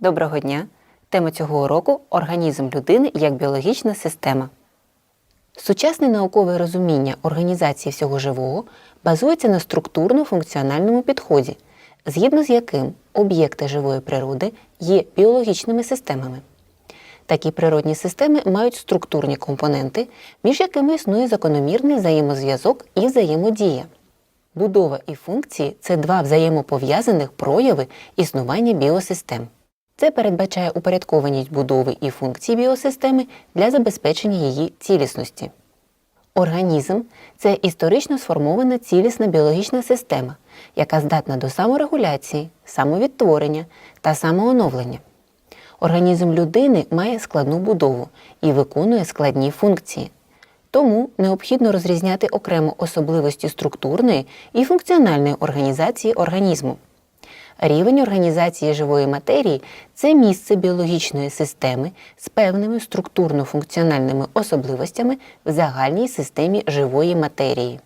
Доброго дня! Тема цього уроку організм людини як біологічна система. Сучасне наукове розуміння організації всього живого базується на структурно-функціональному підході, згідно з яким об'єкти живої природи є біологічними системами. Такі природні системи мають структурні компоненти, між якими існує закономірний взаємозв'язок і взаємодія. Будова і функції це два взаємопов'язаних прояви існування біосистем. Це передбачає упорядкованість будови і функцій біосистеми для забезпечення її цілісності. Організм це історично сформована цілісна біологічна система, яка здатна до саморегуляції, самовідтворення та самооновлення. Організм людини має складну будову і виконує складні функції. Тому необхідно розрізняти окремо особливості структурної і функціональної організації організму. Рівень організації живої матерії це місце біологічної системи з певними структурно-функціональними особливостями в загальній системі живої матерії.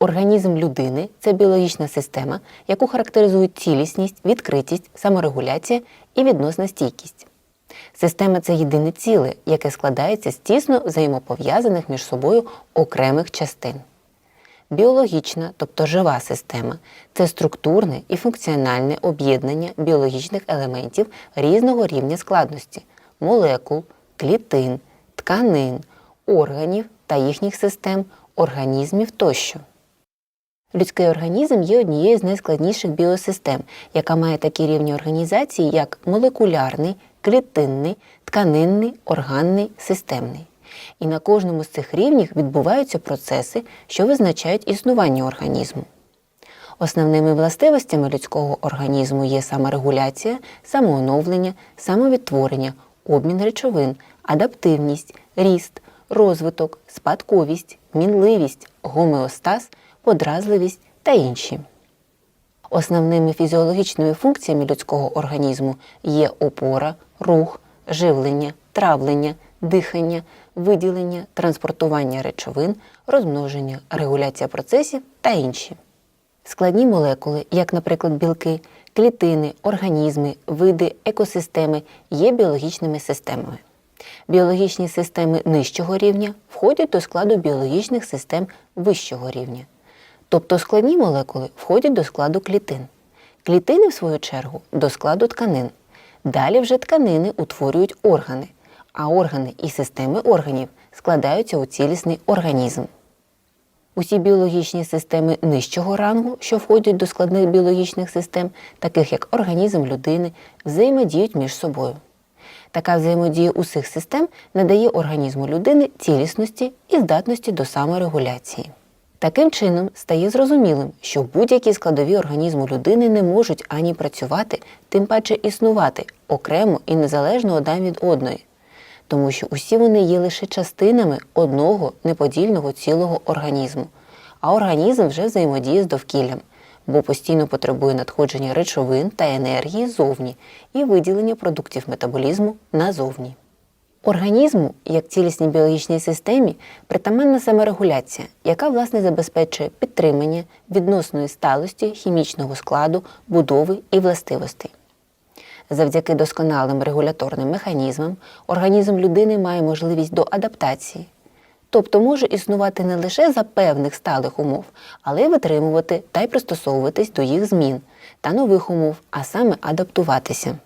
Організм людини це біологічна система, яку характеризують цілісність, відкритість, саморегуляція і відносна стійкість. Система це єдине ціле, яке складається з тісно взаємопов'язаних між собою окремих частин. Біологічна, тобто жива система, це структурне і функціональне об'єднання біологічних елементів різного рівня складності молекул, клітин, тканин, органів та їхніх систем, організмів тощо. Людський організм є однією з найскладніших біосистем, яка має такі рівні організації, як молекулярний, клітинний, тканинний, органний, системний. І на кожному з цих рівнів відбуваються процеси, що визначають існування організму. Основними властивостями людського організму є саморегуляція, самооновлення, самовідтворення, обмін речовин, адаптивність, ріст, розвиток, спадковість, мінливість, гомеостаз, подразливість та інші. Основними фізіологічними функціями людського організму є опора, рух, живлення, травлення, дихання, виділення, транспортування речовин, розмноження, регуляція процесів та інші. Складні молекули, як, наприклад, білки, клітини, організми, види, екосистеми, є біологічними системами. Біологічні системи нижчого рівня входять до складу біологічних систем вищого рівня. Тобто складні молекули входять до складу клітин. Клітини, в свою чергу, до складу тканин. Далі вже тканини утворюють органи, а органи і системи органів складаються у цілісний організм. Усі біологічні системи нижчого рангу, що входять до складних біологічних систем, таких як організм людини, взаємодіють між собою. Така взаємодія усіх систем надає організму людини цілісності і здатності до саморегуляції. Таким чином стає зрозумілим, що будь-які складові організму людини не можуть ані працювати, тим паче існувати окремо і незалежно одна від одної, тому що усі вони є лише частинами одного неподільного цілого організму, а організм вже взаємодіє з довкіллям, бо постійно потребує надходження речовин та енергії ззовні і виділення продуктів метаболізму назовні. Організму, як цілісній біологічній системі, притаманна саморегуляція, яка власне забезпечує підтримання відносної сталості хімічного складу, будови і властивостей. Завдяки досконалим регуляторним механізмам організм людини має можливість до адаптації, тобто може існувати не лише за певних сталих умов, але й витримувати та й пристосовуватись до їх змін та нових умов, а саме адаптуватися.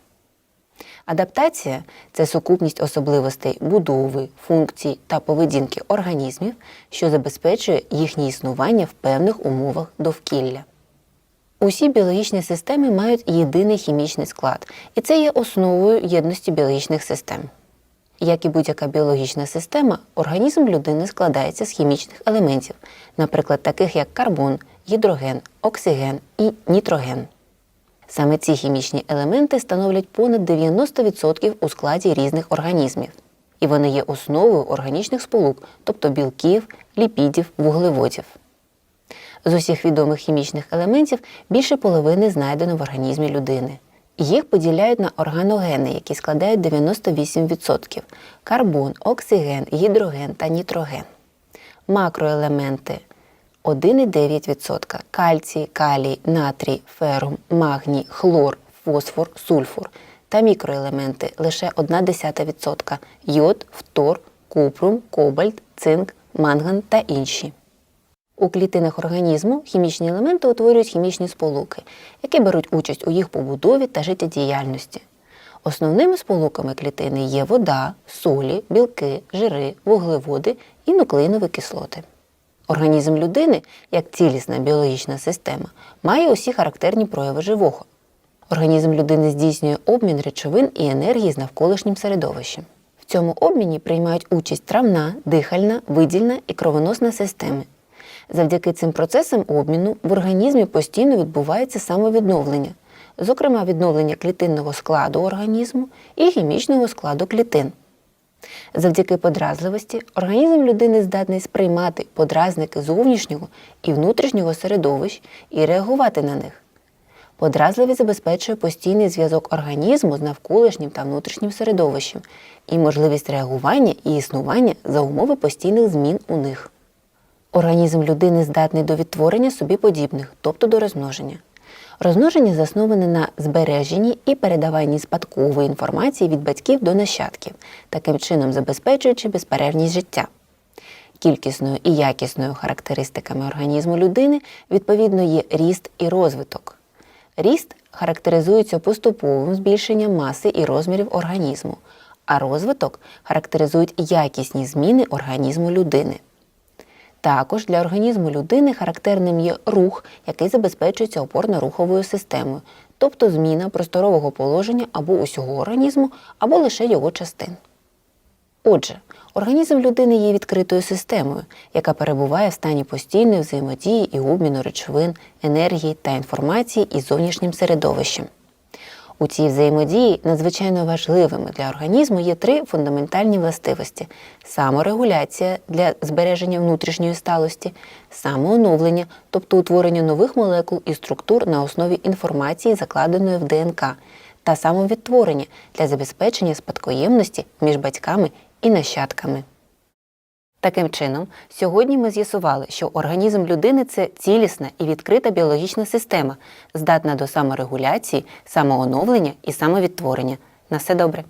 Адаптація це сукупність особливостей будови, функцій та поведінки організмів, що забезпечує їхнє існування в певних умовах довкілля. Усі біологічні системи мають єдиний хімічний склад, і це є основою єдності біологічних систем. Як і будь-яка біологічна система, організм людини складається з хімічних елементів, наприклад, таких як карбон, гідроген, оксиген і нітроген. Саме ці хімічні елементи становлять понад 90% у складі різних організмів, і вони є основою органічних сполук, тобто білків, ліпідів, вуглеводів. З усіх відомих хімічних елементів більше половини знайдено в організмі людини. Їх поділяють на органогени, які складають 98% карбон, оксиген, гідроген та нітроген. Макроелементи 1,9%, кальцій, калій, натрій, ферум, магній, хлор, фосфор, сульфур. та мікроелементи лише 1,1% – йод, фтор, купрум, кобальт, цинк, манган та інші. У клітинах організму хімічні елементи утворюють хімічні сполуки, які беруть участь у їх побудові та життєдіяльності. Основними сполуками клітини є вода, солі, білки, жири, вуглеводи і нуклеїнові кислоти. Організм людини, як цілісна біологічна система, має усі характерні прояви живого. Організм людини здійснює обмін речовин і енергії з навколишнім середовищем. В цьому обміні приймають участь травна, дихальна, видільна і кровоносна системи. Завдяки цим процесам обміну в організмі постійно відбувається самовідновлення, зокрема відновлення клітинного складу організму і хімічного складу клітин. Завдяки подразливості організм людини здатний сприймати подразники зовнішнього і внутрішнього середовищ і реагувати на них. Подразливість забезпечує постійний зв'язок організму з навколишнім та внутрішнім середовищем і можливість реагування і існування за умови постійних змін у них. Організм людини здатний до відтворення собі подібних, тобто до розмноження. Розмноження засноване на збереженні і передаванні спадкової інформації від батьків до нащадків, таким чином забезпечуючи безперервність життя. Кількісною і якісною характеристиками організму людини відповідно є ріст і розвиток. Ріст характеризується поступовим збільшенням маси і розмірів організму, а розвиток характеризують якісні зміни організму людини. Також для організму людини характерним є рух, який забезпечується опорно-руховою системою, тобто зміна просторового положення або усього організму, або лише його частин. Отже, організм людини є відкритою системою, яка перебуває в стані постійної взаємодії і обміну речовин, енергії та інформації із зовнішнім середовищем. У цій взаємодії надзвичайно важливими для організму є три фундаментальні властивості: саморегуляція для збереження внутрішньої сталості, самооновлення, тобто утворення нових молекул і структур на основі інформації, закладеної в ДНК, та самовідтворення для забезпечення спадкоємності між батьками і нащадками. Таким чином, сьогодні ми з'ясували, що організм людини це цілісна і відкрита біологічна система, здатна до саморегуляції, самооновлення і самовідтворення. На все добре.